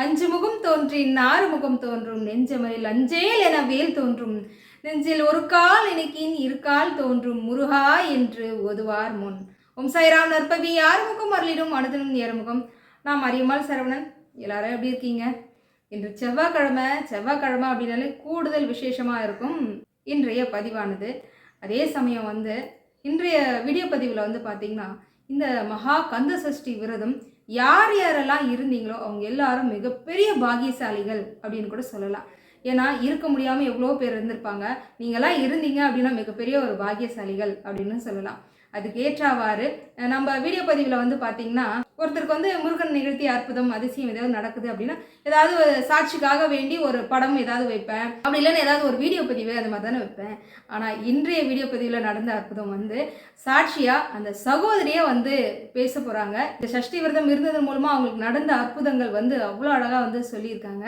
அஞ்சு முகம் தோன்றி நாறு முகம் தோன்றும். நெஞ்சமரில் அஞ்சேல் என வேல் தோன்றும். நெஞ்சில் ஒரு கால் இணைக்கின் இரு கால் தோன்றும். முருகா என்று ஒதுவார் முன். ஓம் சாய்ராம் நற்பவி ஆறுமுகம் அருளிடும் அனுதனும் ஏறுமுகம் நாம் அரியம்மாள் சரவணன் எல்லாரும் எப்படி இருக்கீங்க? இன்று செவ்வாய்க்கிழமை செவ்வாய்க்கிழமை அப்படின்னாலே கூடுதல் விசேஷமாக இருக்கும் இன்றைய பதிவானது. அதே சமயம் வந்து இன்றைய வீடியோ பதிவில் வந்து பார்த்தீங்கன்னா இந்த மகா கந்த சஷ்டி விரதம் யார் யாரெல்லாம் இருந்தீங்களோ அவங்க எல்லாரும் மிகப்பெரிய பாக்கியசாலிகள் அப்படின்னு கூட சொல்லலாம். ஏன்னா இருக்க முடியாமல் எவ்வளோ பேர் இருந்திருப்பாங்க. நீங்களாம் இருந்தீங்க அப்படின்னா மிகப்பெரிய ஒரு பாக்கியசாலிகள் அப்படின்னு சொல்லலாம். அதுக்கு ஏற்றாவாறு நம்ம வீடியோ பதிவில் வந்து பார்த்தீங்கன்னா ஒருத்தருக்கு வந்து முருகன் நிகழ்த்தி அற்புதம் அதிசயம் ஏதாவது நடக்குது அப்படின்னா ஏதாவது ஒரு சாட்சிக்காக வேண்டி ஒரு படம் ஏதாவது வைப்பேன். அப்படி இல்லைன்னா ஏதாவது ஒரு வீடியோ பதிவு அந்த மாதிரி தானே வைப்பேன். ஆனால் இன்றைய வீடியோ பதிவில் நடந்த அற்புதம் வந்து சாட்சியாக அந்த சகோதரியாக வந்து பேச போகிறாங்க இந்த சஷ்டி விரதம் இருந்ததன் மூலமாக அவங்களுக்கு நடந்த அற்புதங்கள் வந்து அவ்வளோ அழகாக வந்து சொல்லியிருக்காங்க.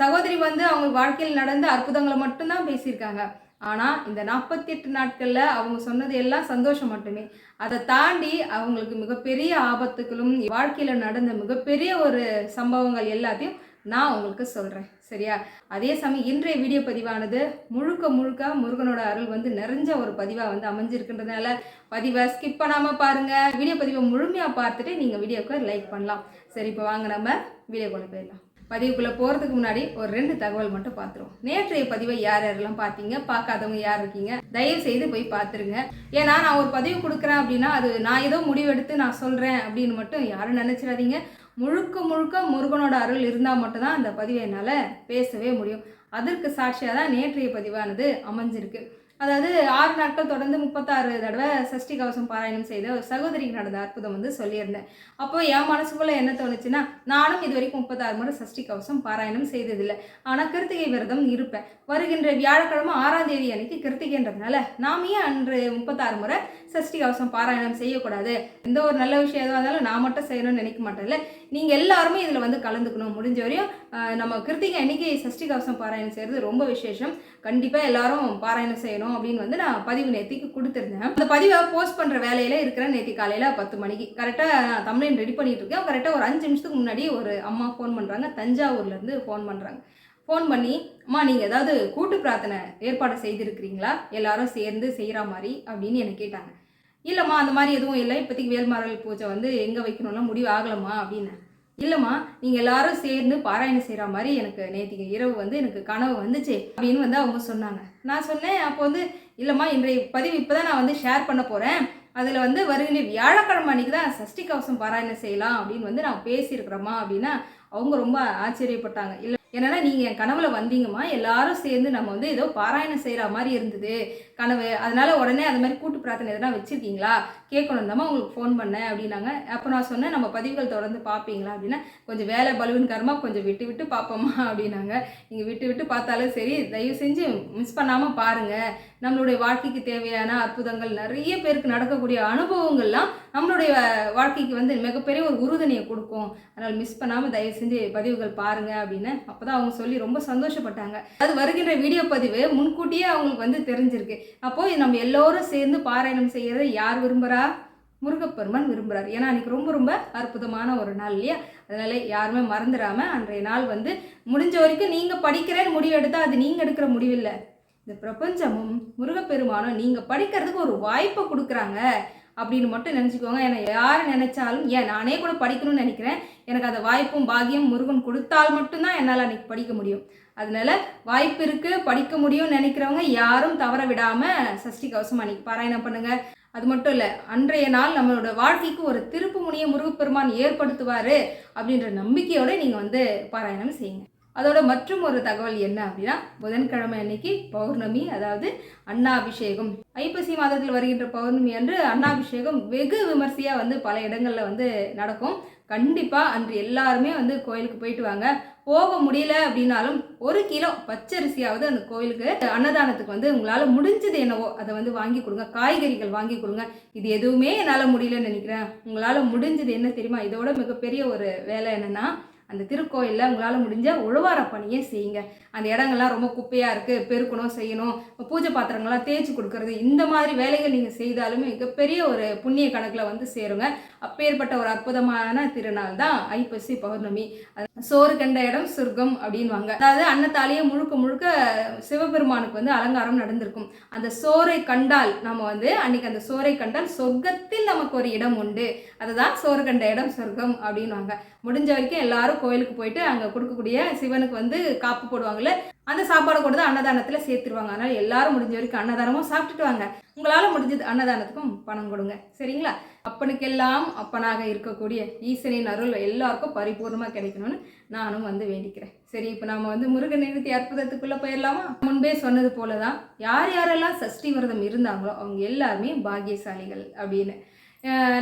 சகோதரி வந்து அவங்க வாழ்க்கையில் நடந்த அற்புதங்களை மட்டும்தான் பேசியிருக்காங்க. ஆனால் இந்த நாற்பத்தி எட்டு நாட்களில் அவங்க சொன்னது எல்லாம் சந்தோஷம் மட்டுமே. அதை தாண்டி அவங்களுக்கு மிகப்பெரிய ஆபத்துகளும் வாழ்க்கையில் நடந்த மிகப்பெரிய ஒரு சம்பவங்கள் எல்லாத்தையும் நான் உங்களுக்கு சொல்கிறேன் சரியா? அதே சமயம் இன்றைய வீடியோ பதிவானது முழுக்க முழுக்க முருகனோட அருள் வந்து நிறைஞ்ச ஒரு பதிவாக வந்து அமைஞ்சிருக்கின்றதுனால பதிவை ஸ்கிப் பண்ணாமல் பாருங்கள் வீடியோ பதிவை முழுமையாக பார்த்துட்டு நீங்கள் வீடியோக்கு லைக் பண்ணலாம். சரி இப்போ வாங்க நம்ம வீடியோக்குள்ளே போயிடலாம். பதிவுக்குள்ளே போகிறதுக்கு முன்னாடி ஒரு ரெண்டு தகவல் மட்டும் பார்த்துருவோம் நேற்றைய பதிவை யார் யாரெல்லாம் பார்த்தீங்க பார்க்காதவங்க யார் இருக்கீங்க? தயவு செய்து போய் பார்த்துருங்க ஏன்னா நான் ஒரு பதிவு கொடுக்குறேன் அப்படின்னா அது நான் ஏதோ முடிவெடுத்து நான் சொல்கிறேன் அப்படின்னு மட்டும் யாரும் நினச்சிடாதீங்க. முழுக்க முழுக்க முருகனோட அருள் இருந்தால் மட்டும்தான் அந்த பதிவை என்னால் பேசவே முடியும். அதற்கு சாட்சியாக தான் நேற்றைய பதிவானது அமைஞ்சிருக்கு. அதாவது ஆறு நாட்கள் தொடர்ந்து முப்பத்தாறு தடவை சஷ்டி கவசம் பாராயணம் செய்த ஒரு சகோதரிக்கு நடந்த அற்புதம் வந்து சொல்லியிருந்தேன். அப்போ என் மனசுக்குள்ள என்ன தோணுச்சுன்னா நானும் இது வரைக்கும் முப்பத்தாறு முறை சஷ்டி கவசம் பாராயணம் செய்ததில்லை. ஆனால் கிருத்திகை விரதம் இருப்பேன். வருகின்ற வியாழக்கிழமை ஆறாம் தேதி அன்னைக்கு கிருத்திகைன்றதுனால நாம ஏன் அன்று முப்பத்தாறு முறை சஷ்டி கவசம் பாராயணம் செய்யக்கூடாது. எந்த ஒரு நல்ல விஷயம் எதுவாக இருந்தாலும் நான் மட்டும் செய்யணும்னு நினைக்க மாட்டேன்ல. நீங்கள் எல்லாருமே இதில் வந்து கலந்துக்கணும். முடிஞ்ச வரையும் நம்ம கிருத்திகை அன்னைக்கு சஷ்டி கவசம் பாராயணம் செய்கிறது ரொம்ப விசேஷம். கண்டிப்பாக எல்லாரும் பாராயணம் செய்யணும் அப்படின்னு வந்து நான் பதிவு நேத்திக்கு கொடுத்துருந்தேன். அந்த பதிவை போஸ்ட் பண்ணுற வேலையில் இருக்கிற நேத்தி காலையில் பத்து மணிக்கு. கரெக்டாக நான் தமிழின் ரெடி பண்ணிட்டு இருக்கேன். கரெக்டாக ஒரு அஞ்சு நிமிஷத்துக்கு முன்னாடி ஒரு அம்மா ஃபோன் பண்ணுறாங்க தஞ்சாவூர்லேருந்து ஃபோன் பண்ணுறாங்க ஃபோன் பண்ணி அம்மா நீங்கள் ஏதாவது கூட்டு பிரார்த்தனை ஏற்பாடு செய்திருக்கிறீங்களா? எல்லாரும் சேர்ந்து செய்கிற மாதிரி அப்படின்னு என்னை கேட்டாங்க. இல்லைம்மா அந்த மாதிரி எதுவும் இல்லை. இப்போதைக்கு வேல்மாரல் பூஜை வந்து எங்கே வைக்கணும்லாம் முடிவு ஆகலம்மா அப்படின்னு. இல்லைம்மா நீங்கள் எல்லாரும் சேர்ந்து பாராயணம் செய்கிற மாதிரி எனக்கு நேற்றுக்கு இரவு வந்து எனக்கு கனவு வந்துச்சு அப்படின்னு வந்து அவங்க சொன்னாங்க. நான் சொன்னேன் அப்போ வந்து இல்லைம்மா இன்றைய பதிவு இப்போ தான் நான் வந்து ஷேர் பண்ண போகிறேன் அதில் வந்து வருகின்ற வியாழக்கிழமை அன்றைக்கி தான் சஷ்டி கவசம் பாராயணம் செய்யலாம் அப்படின்னு வந்து நான் பேசியிருக்கிறோமா அப்படின்னா அவங்க ரொம்ப ஆச்சரியப்பட்டாங்க. இல்லை என்னன்னா நீங்கள் என் கனவுல வந்தீங்கம்மா. எல்லாரும் சேர்ந்து நம்ம வந்து ஏதோ பாராயணம் செய்கிற மாதிரி இருந்தது. கனவு. அதனால உடனே அது மாதிரி கூட்டு பிரார்த்தனை எதனா வச்சுருக்கீங்களா? கேட்கணும். தாம்மா உங்களுக்கு ஃபோன் பண்ணேன் அப்படின்னாங்க. அப்போ நான் சொன்னேன் நம்ம பதிவுகள் தொடர்ந்து பார்ப்பீங்களா அப்படின்னா கொஞ்சம் வேலை பலுவின்காரமாக கொஞ்சம் விட்டு விட்டு பார்ப்போம்மா அப்படின்னாங்க. நீங்கள் விட்டு விட்டு பார்த்தாலும் சரி தயவு செஞ்சு மிஸ் பண்ணாமல் பாருங்கள் நம்மளுடைய வாழ்க்கைக்கு தேவையான அற்புதங்கள் நிறைய பேருக்கு நடக்கக்கூடிய அனுபவங்கள்லாம் நம்மளுடைய வாழ்க்கைக்கு வந்து மிகப்பெரிய ஒரு உறுதுணையை கொடுக்கும். அதனால் மிஸ் பண்ணாமல் தயவு செஞ்சு பதிவுகள் பாருங்க அப்படின்னு அப்போ தான் அவங்க சொல்லி ரொம்ப சந்தோஷப்பட்டாங்க. அது வருகின்ற வீடியோ பதிவு முன்கூட்டியே அவங்களுக்கு வந்து தெரிஞ்சிருக்கு. அப்போது நம்ம எல்லோரும் சேர்ந்து பாராயணம் செய்கிறத யார் விரும்புகிறா முருகப்பெருமான் விரும்புகிறார் ஏன்னா அன்றைக்கி ரொம்ப ரொம்ப அற்புதமான ஒரு நாள் இல்லையா? அதனால் யாருமே மறந்துடாம அன்றைய நாள் வந்து முடிஞ்ச வரைக்கும் நீங்கள் படிக்கிறேன்னு முடிவு எடுத்தால் அது நீங்கள் எடுக்கிற முடிவில்லை. இந்த பிரபஞ்சமும் முருகப்பெருமானும் நீங்கள் படிக்கிறதுக்கு ஒரு வாய்ப்பை கொடுக்குறாங்க அப்படின்னு மட்டும் நினச்சிக்கோங்க. ஏன்னா யார் நினைச்சாலும் ஏன் நானே கூட படிக்கணும்னு நினைக்கிறேன். எனக்கு அந்த வாய்ப்பும் பாகியம் முருகன் கொடுத்தால் மட்டும்தான் என்னால் அன்றைக்கி படிக்க முடியும். அதனால வாய்ப்பு இருக்குது படிக்க முடியும்னு நினைக்கிறவங்க யாரும் தவற விடாமல் சஷ்டி கவசம் அன்னைக்கு பாராயணம் பண்ணுங்க. அது மட்டும் இல்லை அன்றைய நாள் நம்மளோட வாழ்க்கைக்கு ஒரு திருப்பு முனையை முருகப்பெருமான் ஏற்படுத்துவார் அப்படின்ற நம்பிக்கையோடு நீங்கள் வந்து பாராயணம் செய்யுங்க. அதோட மற்றும் ஒரு தகவல் என்ன அப்படின்னா புதன்கிழமை அன்னைக்கு பௌர்ணமி அதாவது அண்ணாபிஷேகம் ஐப்பசி மாதத்தில் வருகின்ற பௌர்ணமி அன்று அண்ணாபிஷேகம் வெகு விமர்சையாக வந்து பல இடங்களில் வந்து நடக்கும். கண்டிப்பாக அன்று எல்லாருமே வந்து கோயிலுக்கு போயிட்டு வாங்க. போக முடியல அப்படின்னாலும் ஒரு கிலோ பச்சரிசியாவது அந்த கோயிலுக்கு அன்னதானத்துக்கு வந்து உங்களால் முடிஞ்சது என்னவோ அதை வந்து வாங்கி கொடுங்க. காய்கறிகள் வாங்கி கொடுங்க. இது எதுவுமே என்னால் முடியலன்னு நினைக்கிறேன். உங்களால் முடிஞ்சது என்ன தெரியுமா? இதோட மிகப்பெரிய ஒரு வேலை என்னென்னா அந்த திருக்கோயிலில் உங்களால் முடிஞ்ச உழவார பணியை செய்யுங்க. அந்த இடங்கள்லாம் ரொம்ப குப்பையாக இருக்குது பெருக்கணும் செய்யணும். பூஜை பாத்திரங்கள்லாம் தேய்ச்சி கொடுக்கறது இந்த மாதிரி வேலைகள் நீங்கள் செய்தாலுமே மிகப்பெரிய ஒரு புண்ணிய கணக்கில் வந்து சேருங்க. அப்பேற்பட்ட ஒரு அற்புதமான திருநாள் தான் ஐப்பசி பௌர்ணமி. அது சோறு கண்ட இடம் சொர்க்கம் அப்படின்வாங்க அதாவது அன்னத்தாலேயே முழுக்க முழுக்க சிவபெருமானுக்கு வந்து அலங்காரம் நடந்திருக்கும். அந்த சோறை கண்டால் நம்ம வந்து அன்னைக்கு அந்த சோறை கண்டால் சொர்க்கத்தில் நமக்கு ஒரு இடம் உண்டு. அதுதான் சோறு கண்ட இடம் சொர்க்கம் அப்படின்வாங்க முடிஞ்ச வரைக்கும் எல்லாரும் கோயிலுக்கு போயிட்டு அங்கே கொடுக்கக்கூடிய சிவனுக்கு வந்து காப்பு போடுவாங்கல்ல அந்த சாப்பாடை கூட தான் அன்னதானத்தில் சேர்த்துருவாங்க. அதனால் எல்லாரும் முடிஞ்ச வரைக்கும் அன்னதானமும் சாப்பிட்டுட்டு வாங்க. உங்களால் முடிஞ்சது அன்னதானத்துக்கும் பணம் கொடுங்க. சரிங்களா? அப்பனுக்கெல்லாம் அப்பனாக இருக்கக்கூடிய ஈசனின் அருள் எல்லாருக்கும் பரிபூர்ணமாக கிடைக்கணும்னு நானும் வந்து வேண்டிக்கிறேன். சரி இப்போ நாம் வந்து முருகன் நிறுத்தி அற்புதத்துக்குள்ளே போயிடலாமா? முன்பே சொன்னது போல தான் யார் யாரெல்லாம் சஷ்டி விரதம் இருந்தாங்களோ அவங்க எல்லாருமே பாக்கியசாலிகள் அப்படின்னு.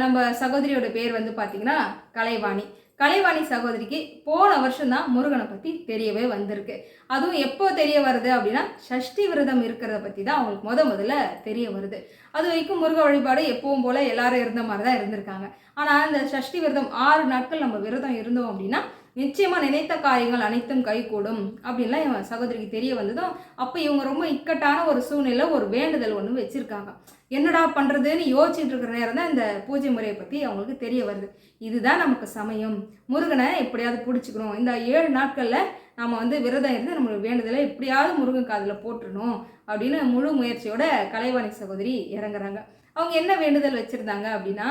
நம்ம சகோதரியோட பேர் வந்து பார்த்திங்கன்னா கலைவாணி. கலைவாணி சகோதரிக்கு போன வருஷம் தான் முருகனை பற்றி தெரியவே வந்திருக்கு. அதுவும் எப்போ தெரிய வருது அப்படின்னா சஷ்டி விரதம் இருக்கிறத பற்றி தான் அவங்களுக்கு முத முதல்ல தெரிய வருது. அது வரைக்கும் முருக வழிபாடு எப்பவும் போல் எல்லாரும் இருந்த மாதிரி தான் இருந்திருக்காங்க. ஆனால் இந்த சஷ்டி விரதம் ஆறு நாட்கள் நம்ம விரதம் இருந்தோம் அப்படின்னா நிச்சயமாக நினைத்த காரியங்கள் அனைத்தும் கைகூடும் அப்படின்லாம் இவன் சகோதரிக்கு தெரிய வந்ததும் அப்போ இவங்க ரொம்ப இக்கட்டான ஒரு சூழ்நிலை ஒரு வேண்டுதல் ஒன்று வச்சுருக்காங்க. என்னடா பண்ணுறதுன்னு யோசிச்சுட்டு இருக்கிற நேரம் தான் இந்த பூஜை முறையை பற்றி அவங்களுக்கு தெரிய வருது. இதுதான் நமக்கு சமயம். முருகனை எப்படியாவது பிடிச்சிக்கணும். இந்த ஏழு நாட்களில் நம்ம வந்து விரதம் இருந்து நம்மளுக்கு வேண்டுதலை எப்படியாவது முருகன் காதில் போட்டுடணும் அப்படின்னு முழு முயற்சியோட கலைவாணி சகோதரி இறங்குறாங்க. அவங்க என்ன வேண்டுதல் வச்சுருந்தாங்க அப்படின்னா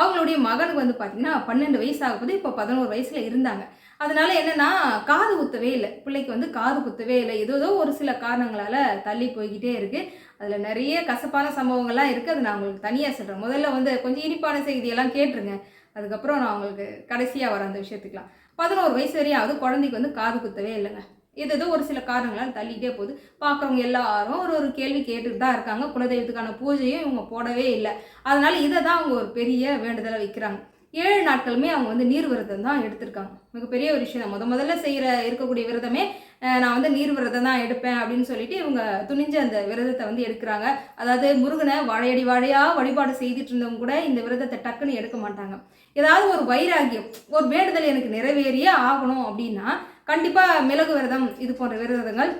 அவங்களுடைய மகனுக்கு வந்து பார்த்தீங்கன்னா பன்னெண்டு வயசு ஆகும்போது இப்போ பதினோரு வயசில் இருந்தாங்க. அதனால என்னன்னா காது குத்தவே இல்லை. பிள்ளைக்கு வந்து காது குத்தவே இல்லை. ஏதோ ஒரு சில காரணங்களால் தள்ளி போய்கிட்டே இருக்குது அதில் நிறைய கசப்பான சம்பவங்கள்லாம் இருக்குது அது நான் உங்களுக்கு தனியாக சொல்கிறேன் முதல்ல வந்து கொஞ்சம் இனிப்பான செய்தியெல்லாம் கேட்டுருங்க. அதுக்கப்புறம் நான் உங்களுக்கு கடைசியாக வர அந்த விஷயத்துக்குலாம் பதினோரு வயசு வரையாவது குழந்தைக்கு வந்து காது குத்தவே இல்லைங்க. இது ஏதோ ஒரு சில காரணங்களால் தள்ளிக்கிட்டே போகுது. பார்க்குறவங்க எல்லாரும் ஒரு ஒரு கேள்வி கேட்டுட்டு தான் இருக்காங்க. குலதெய்வத்துக்கான பூஜையும் இவங்க போடவே இல்லை. அதனால இதை தான் அவங்க ஒரு பெரிய வேண்டுதலை வைக்கிறாங்க. ஏழு நாட்களுமே அவங்க வந்து நீர் விரதம் தான் எடுத்திருக்காங்க. மிகப்பெரிய ஒரு விஷயம் முத முதல்ல செய்கிற இருக்கக்கூடிய விரதமே நான் வந்து நீர் விரதம் தான் எடுப்பேன் அப்படின்னு சொல்லிட்டு இவங்க துணிஞ்ச அந்த விரதத்தை வந்து எடுக்கிறாங்க. அதாவது முருகனை வாழையடி வாழையாக வழிபாடு செய்துட்டு இருந்தவங்க கூட இந்த விரதத்தை டக்குன்னு எடுக்க மாட்டாங்க. ஏதாவது ஒரு வைராகியம் ஒரு வேண்டுதல் எனக்கு நிறைவேறியே ஆகணும் அப்படின்னா கண்டிப்பாக மிளகு விரதம் இது போன்ற விரதங்கள்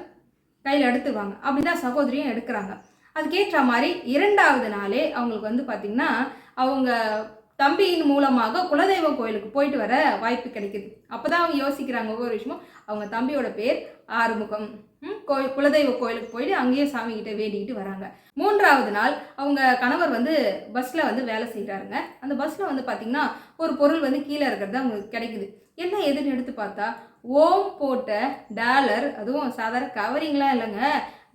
கையில் எடுத்துவாங்க அப்படிதான் சகோதரியும் எடுக்கிறாங்க. அதுக்கேற்ற மாதிரி இரண்டாவது நாளே அவங்களுக்கு வந்து பார்த்திங்கன்னா அவங்க தம்பியின் மூலமாக குலதெய்வ கோயிலுக்கு போயிட்டு வர வாய்ப்பு கிடைக்குது. அப்போ தான் அவங்க யோசிக்கிறாங்க ஒவ்வொரு விஷயமும். அவங்க தம்பியோட பேர் ஆறுமுகம். ம், கோயில் குலதெய்வ கோயிலுக்கு போயிட்டு அங்கேயே சாமிகிட்ட வேண்டிக்கிட்டு வராங்க. மூன்றாவது நாள் அவங்க கணவர் வந்து பஸ்ஸில் வந்து வேலை செய்கிறாருங்க அந்த பஸ்ஸில் வந்து பார்த்திங்கன்னா ஒரு பொருள் வந்து கீழே இருக்கிறது அவங்களுக்கு கிடைக்குது. என்ன எதுன்னு எடுத்து பார்த்தா ஓம் போட்ட டாலர் அதுவும் சாதாரண கவரிங்லாம் இல்லைங்க.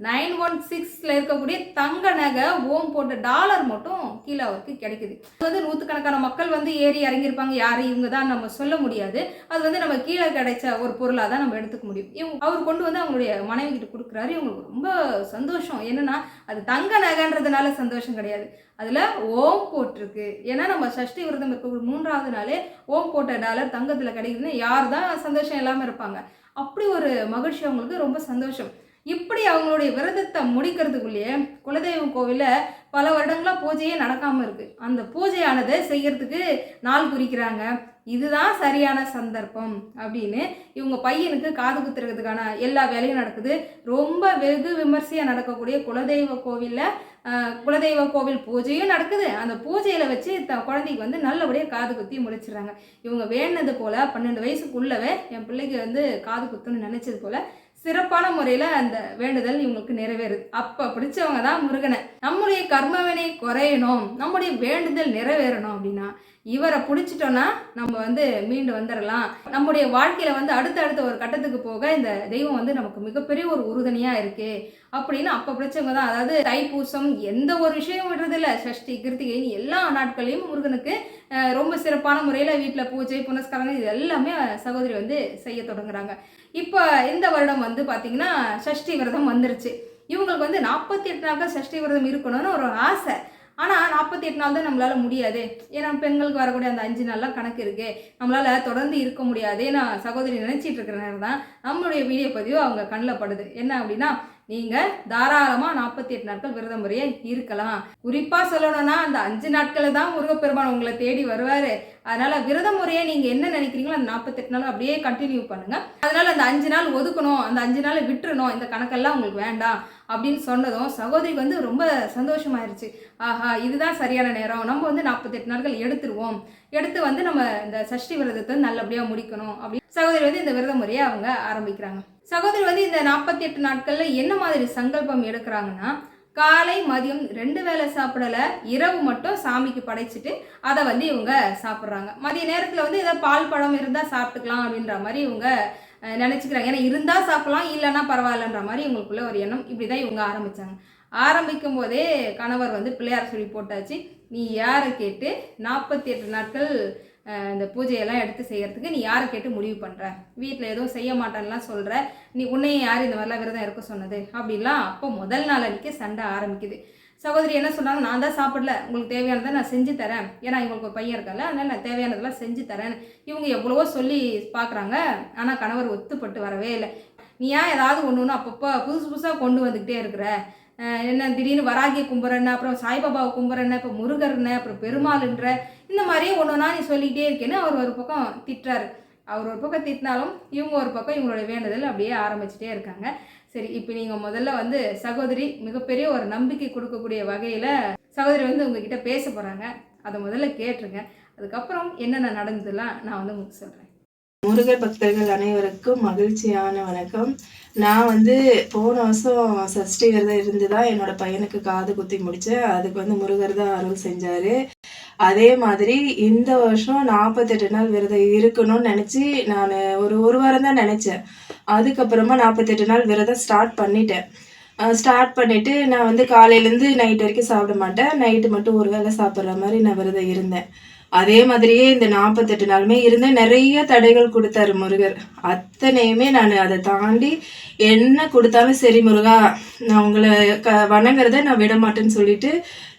நைன் ஒன் சிக்ஸில் இருக்கக்கூடிய தங்க நகை ஓம் போட்ட டாலர் மட்டும் கீழே அவருக்கு கிடைக்குது. அது வந்து நூற்றுக்கணக்கான மக்கள் வந்து ஏறி இறங்கியிருப்பாங்க. யார்? இவங்க தான் நம்ம சொல்ல முடியாது. அது வந்து நம்ம கீழே கிடைச்ச ஒரு பொருளாக தான் நம்ம எடுத்துக்க முடியும். இவங்க அவர் கொண்டு வந்து அவங்களுடைய மனைவி கிட்ட கொடுக்குறாரு. இவங்களுக்கு ரொம்ப சந்தோஷம். என்னென்னா அது தங்க நகைன்றதுனால சந்தோஷம் கிடையாது. அதில் ஓம் போட்டிருக்கு. ஏன்னா நம்ம சஷ்டி விரதம் இருக்கக்கூடிய மூன்றாவது நாளே ஓம் போட்ட டாலர் தங்கத்தில் கிடைக்குதுன்னு யார் தான் சந்தோஷம் இல்லாமல் இருப்பாங்க. அப்படி ஒரு மகிழ்ச்சி அவங்களுக்கு ரொம்ப சந்தோஷம். இப்படி அவங்களுடைய விரதத்தை முடிக்கிறதுக்குள்ளேயே குலதெய்வம் கோவிலில் பல வருடங்களாக பூஜையே நடக்காமல் இருக்குது அந்த பூஜையானதை செய்கிறதுக்கு நாள் குறிக்கிறாங்க. இதுதான் சரியான சந்தர்ப்பம் அப்படின்னு இவங்க பையனுக்கு காது குத்துறதுக்கான எல்லா வேலையும் நடக்குது. ரொம்ப வெகு விமர்சையாக நடக்கக்கூடிய குலதெய்வ கோவிலில் குலதெய்வ கோவில் பூஜையும் நடக்குது. அந்த பூஜையில் வச்சு த குழந்தைக்கு வந்து நல்லபடியாக காது குத்தி முடிச்சிடுறாங்க இவங்க வேணது போல் பன்னெண்டு வயசுக்குள்ளவே என் பிள்ளைக்கு வந்து காது குத்துன்னு நினச்சது போல் சிறப்பான முறையில் அந்த வேண்டுதல் இவங்களுக்கு நிறைவேறுது. அப்போ பிடிச்சவங்க தான் முருகனை. நம்முடைய கர்மவினை குறையணும். நம்முடைய வேண்டுதல் நிறைவேறணும் அப்படின்னா இவரை பிடிச்சிட்டோன்னா நம்ம வந்து மீண்டு வந்துடலாம் நம்முடைய வாழ்க்கையில் வந்து அடுத்த அடுத்த ஒரு கட்டத்துக்கு போக இந்த தெய்வம் வந்து நமக்கு மிகப்பெரிய ஒரு உறுதுணையாக இருக்குது அப்படின்னு அப்போ பிடிச்சவங்க தான். அதாவது தைப்பூசம் எந்த ஒரு விஷயம் விடுறதில்ல. சஷ்டி கிருத்திகைன்னு எல்லா நாட்களையும் முருகனுக்கு ரொம்ப சிறப்பான முறையில் வீட்டில் பூஜை புனஸ்காரங்கள் இது எல்லாமே சகோதரி வந்து செய்ய தொடங்குறாங்க. இப்போ இந்த வருடம் வந்து பார்த்திங்கன்னா சஷ்டி விரதம் வந்துருச்சு. இவங்களுக்கு வந்து நாற்பத்தி எட்டு நாட்கள் சஷ்டி விரதம் இருக்கணும்னு ஒரு ஆசை. ஆனால் நாற்பத்தி எட்டு நாள் தான் நம்மளால் முடியாது. ஏன்னா பெண்களுக்கு வரக்கூடிய அந்த அஞ்சு நாள்லாம் கணக்கு இருக்கு. நம்மளால் தொடர்ந்து இருக்க முடியாது. ஏன்னா சகோதரி நினச்சிட்டு இருக்கிற நேரம் தான் நம்மளுடைய வீடியோ பதிவு அவங்க கண்ணில் படுது. என்ன அப்படின்னா நீங்கள் தாராளமாக நாற்பத்தி எட்டு நாட்கள் விரத முறையை இருக்கலாம். குறிப்பாக சொல்லணும்னா அந்த அஞ்சு நாட்களில் தான் முருகப்பெருமான் உங்களை தேடி வருவார். அதனால் விரத முறையை நீங்கள் என்ன நினைக்கிறீங்களோ அந்த நாற்பத்தெட்டு நாள் அப்படியே கண்டினியூ பண்ணுங்கள் அதனால் அந்த அஞ்சு நாள் ஒதுக்கணும் அந்த அஞ்சு நாள் விட்டுறணும் இந்த கணக்கெல்லாம் உங்களுக்கு வேண்டாம் அப்படின்னு சொன்னதும் சகோதரி வந்து ரொம்ப சந்தோஷமாயிருச்சு. ஆஹா இதுதான் சரியான நேரம். நம்ம வந்து நாற்பத்தெட்டு நாட்கள் எடுத்துருவோம். எடுத்து வந்து நம்ம இந்த சஷ்டி விரதத்தை நல்லபடியாக முடிக்கணும் அப்படின்னு சகோதரி வந்து இந்த விரத முறையை அவங்க ஆரம்பிக்கிறாங்க. சகோதரி வந்து இந்த நாற்பத்தி எட்டு நாட்களில் என்ன மாதிரி சங்கல்பம் எடுக்கிறாங்கன்னா காலை மதியம் ரெண்டு வேளை சாப்பிடல இரவு மட்டும் சாமிக்கு படைச்சிட்டு அதை வந்து இவங்க சாப்பிட்றாங்க. மதிய நேரத்தில் வந்து ஏதாவது பால் பழம் இருந்தால் சாப்பிட்டுக்கலாம் அப்படின்ற மாதிரி இவங்க நினச்சிக்கிறாங்க. ஏன்னா இருந்தால் சாப்பிடலாம் இல்லைன்னா பரவாயில்லன்ற மாதிரி இவங்களுக்குள்ள ஒரு எண்ணம் இப்படி தான் இவங்க ஆரம்பிச்சாங்க. ஆரம்பிக்கும் போதே கணவர் வந்து பிள்ளையார் சொல்லி போட்டாச்சு நீ யாரை கேட்டு நாற்பத்தி எட்டு நாட்கள் இந்த பூஜையெல்லாம் எடுத்து செய்கிறதுக்கு நீ யாரை கேட்டு முடிவு பண்ணுற வீட்டில் எதுவும் செய்ய மாட்டேன்லாம் சொல்கிற நீ உன்னையும் யார் இந்த மாதிரிலாம் விரதம் இருக்க சொன்னது? அப்படிலாம் அப்போ முதல் நாள் அன்றைக்கி சண்டை ஆரம்பிக்குது. சகோதரி என்ன சொன்னாங்க நான் தான் சாப்பிடல. உங்களுக்கு தேவையானதை நான் செஞ்சு தரேன். ஏன்னா இவங்களுக்கு ஒரு பையன் இருக்கல அதனால் நான் தேவையானதெல்லாம் செஞ்சு தரேன். இவங்க எவ்வளவோ சொல்லி பார்க்குறாங்க. ஆனால் கணவர் ஒத்துப்பட்டு வரவே இல்லை. நீ ஏன் ஏதாவது ஒன்று ஒன்று அப்பப்போ புதுசு புதுசாக கொண்டு வந்துக்கிட்டே இருக்கிற? என்ன திடீர்னு வராகிய கும்புறஎன்ன அப்புறம் சாய்பாபாவை கும்புறஎன்ன இப்போ முருகர்னு அப்புறம் பெருமாள்ன்ற இந்த மாதிரியே ஒன்று ஒன்றா நீ சொல்லிக்கிட்டே இருக்கேன்னு அவர் ஒரு பக்கம் திட்டுறாரு. அவர் ஒரு பக்கம் திட்டினாலும் இவங்க ஒரு பக்கம் இவங்களோட வேண்டுதல் அப்படியே ஆரம்பிச்சிட்டே இருக்காங்க. சரி இப்போ நீங்கள் முதல்ல வந்து சகோதரி மிகப்பெரிய ஒரு நம்பிக்கை கொடுக்கக்கூடிய வகையில் சகோதரி வந்து உங்ககிட்ட பேச போகிறாங்க அதை முதல்ல கேட்டுருங்க. அதுக்கப்புறம் என்னென்ன நடந்ததுலாம் நான் வந்து உங்களுக்கு சொல்கிறேன் முருகர் பக்தர்கள் அனைவருக்கும் மகிழ்ச்சியான வணக்கம். நான் வந்து போன வருஷம் சஷ்டி விரதம் இருந்து தான் என்னோட பையனுக்கு காது குத்தி முடித்தேன் அதுக்கு வந்து முருகர் தான் அருள் செஞ்சார். அதே மாதிரி இந்த வருஷம் நாற்பத்தெட்டு நாள் விரதம் இருக்கணும்னு நினச்சி நான் ஒரு ஒரு வாரம் தான் நினச்சேன். அதுக்கப்புறமா நாற்பத்தெட்டு நாள் விரதம் ஸ்டார்ட் பண்ணிட்டேன். ஸ்டார்ட் பண்ணிவிட்டு நான் வந்து காலையிலேருந்து நைட் வரைக்கும் சாப்பிட மாட்டேன். நைட்டு மட்டும் ஒரு வேளை சாப்பிட்ற மாதிரி நான் விரதம் இருந்தேன். அதே மாதிரியே இந்த நாற்பத்தெட்டு நாளுமே இருந்தேன் நிறைய தடைகள் கொடுத்தாரு முருகர். அத்தனையுமே நான் அதை தாண்டி என்ன கொடுத்தாலும் சரி முருகா நான் உங்களை க வணங்குறத நான் விட மாட்டேன்னு சொல்லிட்டு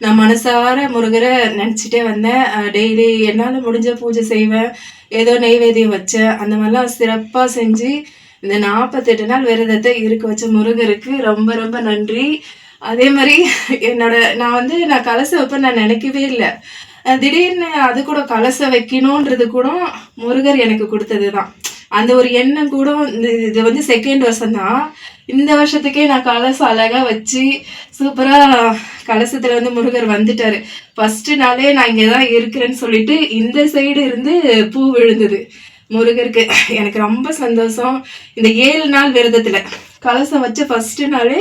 நான் மனசார முருகரை நினச்சிட்டே வந்தேன். டெய்லி என்னால் முடிஞ்ச பூஜை செய்வேன் ஏதோ நெய்வேத்தியம் வச்சேன் அந்த மாதிரிலாம் சிறப்பாக செஞ்சு இந்த நாற்பத்தெட்டு நாள் விரதத்தை இருக்க வச்ச முருகருக்கு ரொம்ப ரொம்ப நன்றி. அதே மாதிரி என்னோட நான் வந்து நான் கலச வைப்பேன் நான் நினைக்கவே இல்லை. திடீர்னு அது கூட கலசம் வைக்கணுன்றது கூட முருகர் எனக்கு கொடுத்தது தான் அந்த ஒரு எண்ணம் கூட இந்த இது வந்து செகண்ட் வருஷம் தான் இந்த வருஷத்துக்கே நான் கலசம் அழகாக வச்சு சூப்பராக கலசத்தில் வந்து முருகர் வந்துட்டார். ஃபஸ்ட்டு நாளே நான் இங்கே தான் இருக்கிறேன்னு சொல்லிட்டு இந்த சைடு இருந்து பூ விழுந்தது முருகருக்கு. எனக்கு ரொம்ப சந்தோஷம். இந்த ஏழு நாள் விரதத்தில் கலசம் வச்ச ஃபஸ்ட்டு நாளே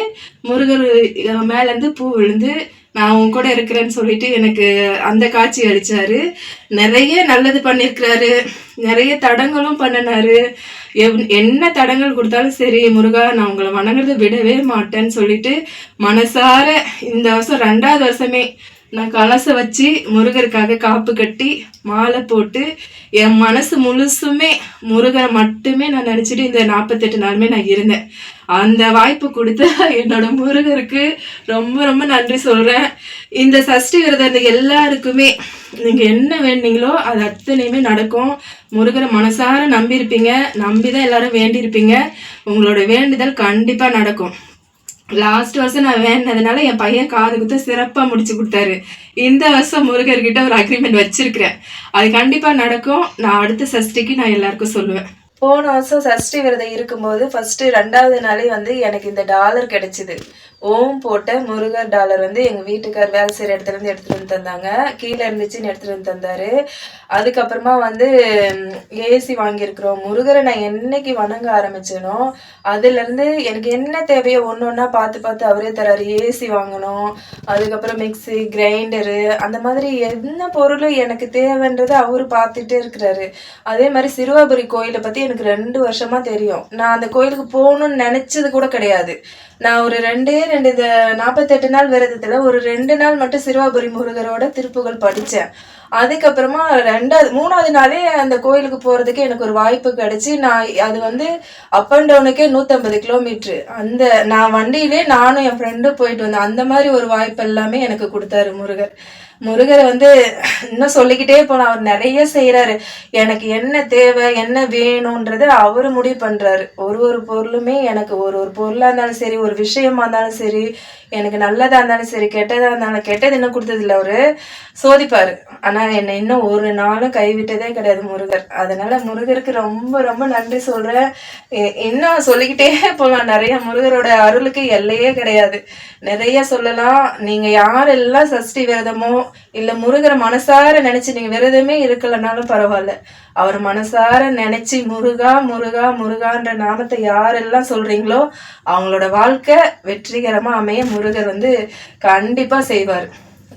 முருகர் மேலேருந்து பூ விழுந்து நான் உன் கூட இருக்கிறேன்னு சொல்லிட்டு எனக்கு அந்த காட்சி அளிச்சாரு நிறைய நல்லது பண்ணியிருக்கிறாரு. நிறைய தடங்களும் பண்ணினாரு. எவ்- என்ன தடங்கள் கொடுத்தாலும் சரி முருகா நான் உங்களை வணங்குறத விடவே மாட்டேன்னு சொல்லிட்டு மனசார இந்த வருஷம் ரெண்டாவது வருஷமே நான் கலசை வச்சு முருகருக்காக காப்பு கட்டி மாலை போட்டு என் மனசு முழுசுமே முருகரை மட்டுமே நான் நினச்சிட்டு இந்த நாற்பத்தெட்டு நாளுமே நான் இருந்தேன். அந்த வாய்ப்பு கொடுத்த என்னோட முருகருக்கு ரொம்ப ரொம்ப நன்றி சொல்கிறேன் இந்த சஷ்டி விரதம் இந்த எல்லாருக்குமே நீங்கள் என்ன வேணுனீங்களோ அது அத்தனையுமே நடக்கும். முருகரை மனசார நம்பியிருப்பீங்க. நம்பி தான் எல்லாரும் வேண்டியிருப்பீங்க. உங்களோட வேண்டுதல் கண்டிப்பாக நடக்கும். லாஸ்ட் வருஷம் நான் வேணதுனால என் பையன் காது குத்து சிறப்பாக முடிச்சு கொடுத்தாரு. இந்த வருஷம் முருகர்கிட்ட ஒரு அக்ரிமெண்ட் வச்சிருக்கிறேன். அது கண்டிப்பாக நடக்கும். நான் அடுத்த சஷ்டிக்கு நான் எல்லாருக்கும் சொல்லுவேன். போன வருஷம் சஷ்டி விரதம் இருக்கும்போது ஃபர்ஸ்ட் ரெண்டாவது நாளே வந்து எனக்கு இந்த டாலர் கிடைச்சிது. ஓம் போட்ட முருகர் டாலர் வந்து எங்க வீட்டுக்கார் வேலை செய்யற இடத்துல இருந்து எடுத்துட்டு வந்து தந்தாங்க. கீழே இருந்துச்சுன்னு எடுத்துட்டு வந்து தந்தாரு. அதுக்கப்புறமா வந்து ஏசி வாங்கியிருக்கிறோம். முருகரை நான் என்னைக்கு வணங்க ஆரம்பிச்சேனோ அதுல இருந்து எனக்கு என்ன தேவையோ ஒன்று ஒன்றா பார்த்து பார்த்து அவரே தராரு. ஏசி வாங்கணும். அதுக்கப்புறம் மிக்ஸி கிரைண்டரு அந்த மாதிரி என்ன பொருளும் எனக்கு தேவைன்றதை அவரு பார்த்துட்டே இருக்கிறாரு. அதே மாதிரி சிறுவாபுரி கோயிலை பத்தி எனக்கு ரெண்டு வருஷமா தெரியும். நான் அந்த கோயிலுக்கு போகணும்னு நினைச்சது கூட கிடையாது. நான் ஒரு ரெண்டே ரெண்டு இந்த நாற்பத்தெட்டு நாள் விரதத்தில் ஒரு ரெண்டு நாள் மட்டும் சிறுவாபுரி முருகரோட திருப்புகள் படித்தேன் அதுக்கப்புறமா ரெண்டாவது மூணாவது நாளே அந்த கோயிலுக்கு போகிறதுக்கு எனக்கு ஒரு வாய்ப்பு கிடச்சி நான் அது வந்து அப் அண்ட் டவுனுக்கே நூற்றம்பது கிலோமீட்ரு. அந்த நான் வண்டியிலே நானும் என் ஃப்ரெண்டும் போயிட்டு வந்தேன் அந்த மாதிரி ஒரு வாய்ப்பு எல்லாமே எனக்கு கொடுத்தாரு முருகர். முருகரை வந்து இன்னும் சொல்லிக்கிட்டே போலாம். அவர் நிறைய செய்யறாரு எனக்கு என்ன தேவை என்ன வேணும்ன்றத அவரு முடிவு பண்றாரு. ஒரு ஒரு பொருளுமே எனக்கு ஒரு ஒரு பொருளா இருந்தாலும் சரி ஒரு விஷயமா இருந்தாலும் சரி எனக்கு நல்லதா இருந்தாலும் சரி கெட்டதா இருந்தாலும் கெட்டது இன்னும் கொடுத்ததில்ல ஒரு சோதிப்பாரு. ஆனா என்னை இன்னும் ஒரு நாளும் கைவிட்டதே கிடையாது முருகர். அதனால முருகருக்கு ரொம்ப ரொம்ப நன்றி சொல்றேன். இன்னும் சொல்லிக்கிட்டே போகலாம் நிறைய முருகரோட அருளுக்கு எல்லையே கிடையாது. நிறைய சொல்லலாம். நீங்க யாரெல்லாம் சஷ்டி விரதமோ இல்ல முருகரை மனசார நினைச்சு நீங்க விரதமே இருக்கலைன்னாலும் பரவாயில்ல. அவர் மனசார நினைச்சு முருகா முருகா முருகான்ற நாமத்தை யாரெல்லாம் சொல்றீங்களோ அவங்களோட வாழ்க்கை வெற்றிகரமா அமைய முருகர் வந்து கண்டிப்பா செய்வார்.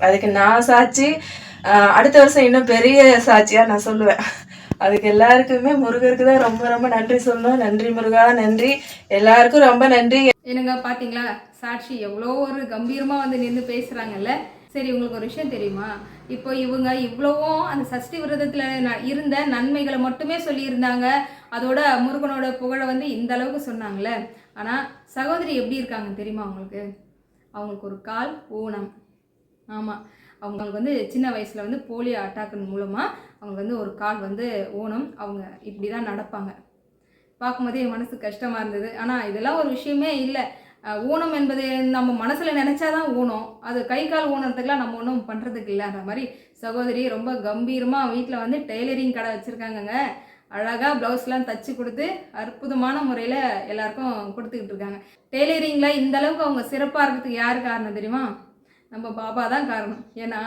அதுக்கு நான் சாட்சி அடுத்த வருஷம் இன்னும் பெரிய சாட்சியா நான் சொல்லுவேன். அதுக்கு எல்லாருக்குமே முருகருக்கு தான் ரொம்ப ரொம்ப நன்றி சொல்லணும். நன்றி முருகா நன்றி. எல்லாருக்கும் ரொம்ப நன்றி. என்னங்க பாத்தீங்களா? சாட்சி எவ்வளோ ஒரு கம்பீரமா வந்து நின்று பேசுறாங்கல்ல? சரி உங்களுக்கு ஒரு விஷயம் தெரியுமா? இப்போ இவங்க இவ்வளவும் அந்த சஷ்டி விரதத்துல இருந்த நன்மைகளை மட்டுமே சொல்லியிருந்தாங்க. அதோட முருகனோட புகழை வந்து இந்த அளவுக்கு சொன்னாங்கல்ல? ஆனா சகோதரி எப்படி இருக்காங்க தெரியுமா அவங்களுக்கு அவங்களுக்கு ஒரு கால் ஊனம். ஆமாம் அவங்களுக்கு வந்து சின்ன வயசில் வந்து போலியோ அட்டாக்கின் மூலமாக அவங்களுக்கு வந்து ஒரு கால் வந்து ஊனம். அவங்க இப்படி தான் நடப்பாங்க. பார்க்கும்போதே என் மனசு கஷ்டமாக இருந்தது. ஆனால் இதெல்லாம் ஒரு விஷயமே இல்லை. ஊனம் என்பது நம்ம மனசில் நினச்சாதான் ஊனம். அது கை கால் ஊனத்துக்குலாம் நம்ம ஒன்றும் பண்ணுறதுக்கு இல்லைன்ற மாதிரி சகோதரி ரொம்ப கம்பீரமாக வீட்டில் வந்து டெய்லரிங் கடை வச்சுருக்காங்கங்க. அழகாக ப்ளவுஸ்லாம் தச்சு கொடுத்து அற்புதமான முறையில் எல்லாருக்கும் கொடுத்துக்கிட்டு இருக்காங்க. டெய்லரிங்கில் இந்த அளவுக்கு அவங்க சிறப்பாக இருக்கிறதுக்கு யார் காரணம் தெரியுமா? நம்ம பாபா தான் காரணம். ஏன்னா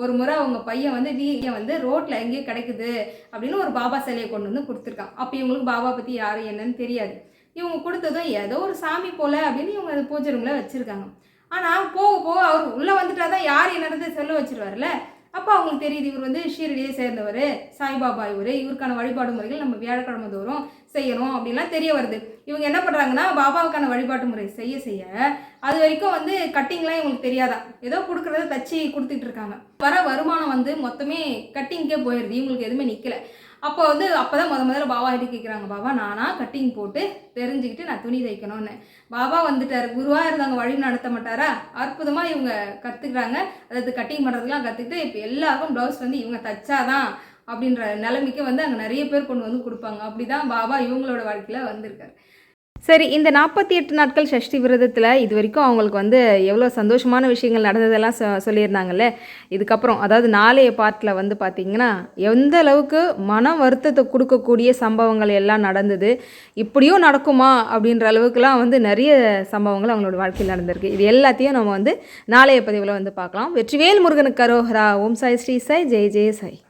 ஒரு முறை அவங்க பையன் வந்து வீங்க வந்து ரோட்டில் எங்கேயோ கிடைக்குது அப்படின்னு ஒரு பாபா சிலையை கொண்டு வந்து கொடுத்துருக்கான். அப்போ இவங்களுக்கு பாபா பற்றி யார் என்னன்னு தெரியாது. இவங்க கொடுத்ததும் ஏதோ ஒரு சாமி போல அப்படின்னு இவங்க அது பூஜை ரூமில் வச்சுருக்காங்க. ஆனால் போக போக அவர் உள்ளே வந்துட்டால் தான் யார் என்னது சொல்ல வச்சுருவார்ல அப்போ அவங்களுக்கு தெரியுது இவர் வந்து ஷீரடியை சேர்ந்தவர் சாய்பாபா இவர். இவருக்கான வழிபாடு முறைகள் நம்ம வியாழக்கிழமை தோறும் செய்யணும் அப்படின்லாம் தெரிய வருது. இவங்க என்ன பண்ணுறாங்கன்னா பாபாவுக்கான வழிபாட்டு முறை செய்ய செய்ய அது வரைக்கும் வந்து கட்டிங்லாம் இவங்களுக்கு தெரியாதா? ஏதோ கொடுக்குறத தச்சு கொடுத்துட்டு இருக்காங்க. வர வருமானம் வந்து மொத்தமே கட்டிங்க்கே போயிடுது இவங்களுக்கு எதுவுமே நிற்கல அப்போ வந்து அப்போ தான் முத முதல்ல பாபா கிட்ட கேட்குறாங்க பாபா நானா கட்டிங் போட்டு தெரிஞ்சுக்கிட்டு நான் துணி தைக்கணும்னு. பாபா வந்துட்டார். குருவாக இருந்தாங்க வழி நடத்த மாட்டாரா? அற்புதமாக இவங்க கற்றுக்குறாங்க அதாவது கட்டிங் பண்ணுறதுலாம் கற்றுக்கிட்டு இப்போ எல்லாருக்கும் ப்ளவுஸ் வந்து இவங்க தச்சாதான் அப்படின்ற நிலைமைக்கு வந்து அங்கே நிறைய பேர் கொண்டு வந்து கொடுப்பாங்க. அப்படி தான் பாபா இவங்களோட வாழ்க்கையில் வந்திருக்காரு. சரி இந்த நாற்பத்தி எட்டு நாட்கள் சஷ்டி விரதத்தில் இது வரைக்கும் அவங்களுக்கு வந்து எவ்வளோ சந்தோஷமான விஷயங்கள் நடந்ததெல்லாம் சொ சொல்லியிருந்தாங்கல்ல? இதுக்கப்புறம் அதாவது நாளைய பாட்டில் வந்து பார்த்திங்கன்னா எந்த அளவுக்கு மன வருத்தத்தை கொடுக்கக்கூடிய சம்பவங்கள் எல்லாம் நடந்தது இப்படியும் நடக்குமா அப்படின்ற அளவுக்குலாம் வந்து நிறைய சம்பவங்கள் அவங்களோட வாழ்க்கையில் நடந்திருக்கு. இது எல்லாத்தையும் நம்ம வந்து நாளைய பதிவில் வந்து பார்க்கலாம். வெற்றிவேல் முருகனுக்கு கரோஹரா ஓம் சாய் ஸ்ரீ சாய் ஜெய் ஜெய சாய்.